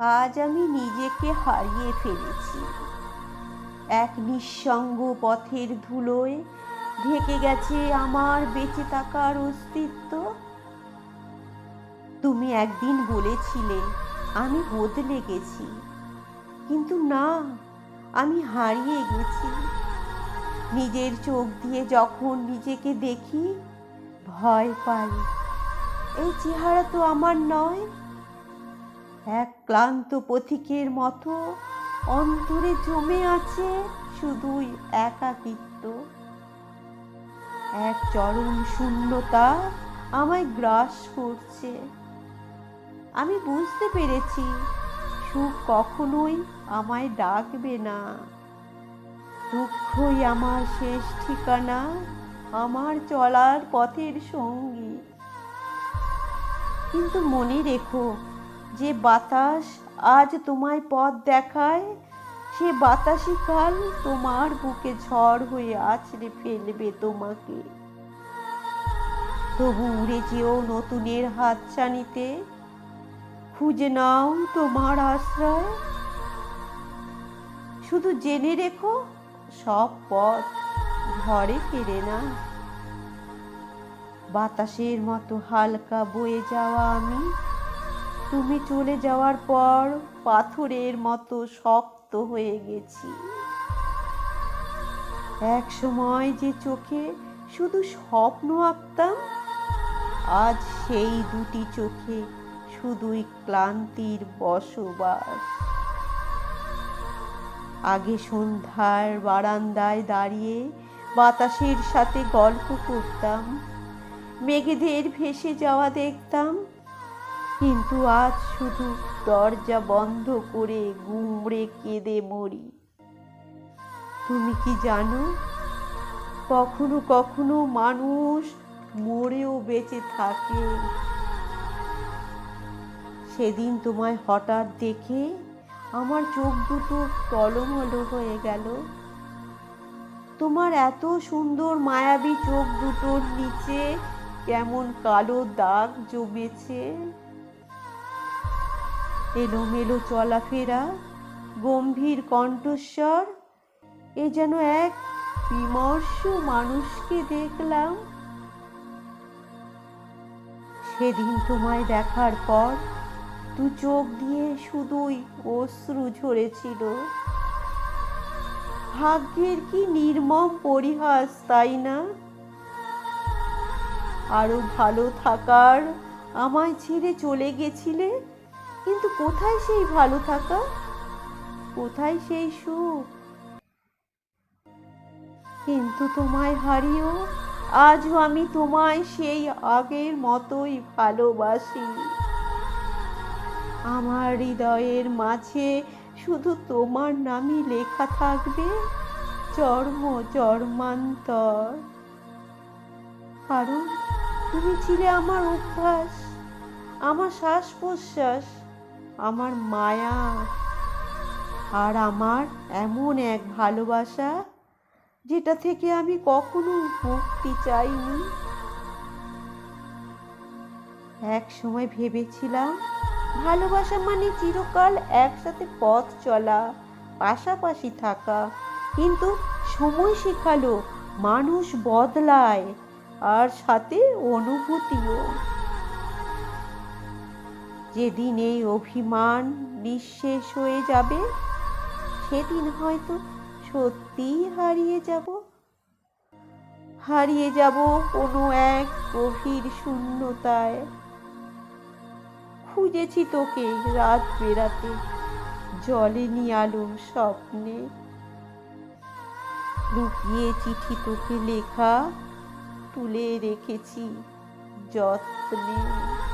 আজ আমি নিজেকে হারিয়ে ফেলেছি। এক নিঃসঙ্গ পথের ধুলোয় ঢেকে গেছে আমার বেঁচে থাকার অস্তিত্ব। তুমি একদিন বলেছিলে, আমি বদলে গেছি। কিন্তু না, আমি হারিয়ে গেছি। নিজের চোখ দিয়ে যখন নিজেকে দেখি, ভয় পাই। এই চেহারা তো আমার নয় এক ক্লান্ত পথিকের মতো অন্তরে জমে আছে শুধুই একাকিত্ব। এক চরম শূন্যতা আমায় গ্রাস করছে। আমি বুঝতে পেরেছি সুখ কখনোই আমায় ডাকবে না। দুঃখই আমার শেষ ঠিকানা, আমার চলার পথের সঙ্গী। কিন্তু মনে রেখো যে বাতাস আজ তোমায় পথ দেখায়, সে বাতাসই কাল তোমার বুকে ঝড় হয়ে আছড়ে ফেলবে তোমাকে। তবু উড়ে যেও নতুনের হাতছানিতে, খুঁজে নাও তোমার আশ্রয়। শুধু জেনে রেখো সব পথ ঘরে ফেরে না। বাতাসের মতো হালকা বয়ে যাওয়া আমি তুমি চলে যাওয়ার পর পাথরের মতো শক্ত হয়ে গেছি। এক সময় যে চোখে শুধু স্বপ্ন আঁকতাম, আজ সেই দুটি চোখে শুধুই ক্লান্তির বসবাস। আগে সন্ধ্যার বারান্দায় দাঁড়িয়ে বাতাসের সাথে গল্প করতাম, মেঘেদের ভেসে যাওয়া দেখতাম কিন্তু আজ শুধু দরজা বন্ধ করে গুমড়ে কেঁদে মরি। তুমি কি জানো, কখনো কখনো মানুষ মরেও বেঁচে থাকে। সেদিন তোমায় হঠাৎ দেখে আমার চোখ দুটো টলমল হয়ে গেল। তোমার এত সুন্দর মায়াবী চোখ দুটোর নিচে কেমন কালো দাগ জমেছে। এলোমেলো চলাফেরা, গম্ভীর কণ্ঠস্বর, এ যেন এক বিমর্ষ মানুষকে দেখলাম। সেদিন তোমায় দেখার পর দু চোখ দিয়ে শুধুই অশ্রু ঝরেছিল। ভাগ্যের কি নির্মম পরিহাস, তাই না? আরও ভালো থাকার আমায় ছেড়ে চলে গেছিলে? কিন্তু কোথায় সেই ভালো থাকা? কোথায় সেই সুখ? কিন্তু তোমায় হারিয়েও আজও আমি তোমায় সেই আগের মতোই ভালোবাসি। আমার হৃদয়ের মাঝে শুধু তোমার নামই লেখা থাকবে, চর্ম চর্মান্তর। কারণ তুমি ছিলে আমার অভ্যাস, আমার শ্বাস প্রশ্বাস আমার মায়া আর আমার এমন এক ভালোবাসা যেটা থেকে আমি কখনো মুক্তি চাইনি। এক সময় ভেবেছিলাম, ভালোবাসা মানে চিরকাল একসাথে পথ চলা, পাশাপাশি থাকা। কিন্তু সময় শেখালো, মানুষ বদলায়, আর সাথে অনুভূতিও। যেদিন এই অভিমান নিঃশেষ হয়ে যাবে, সেদিন হয়তো সত্যিই হারিয়ে যাব। হারিয়ে যাব কোনো এক গভীর শূন্যতায়। খুঁজেছি তোকে রাত বেরাতে জলেনি আলোর স্বপ্নে। লুকিয়ে চিঠি তোকে লেখা, তুলে রেখেছি যত্নে।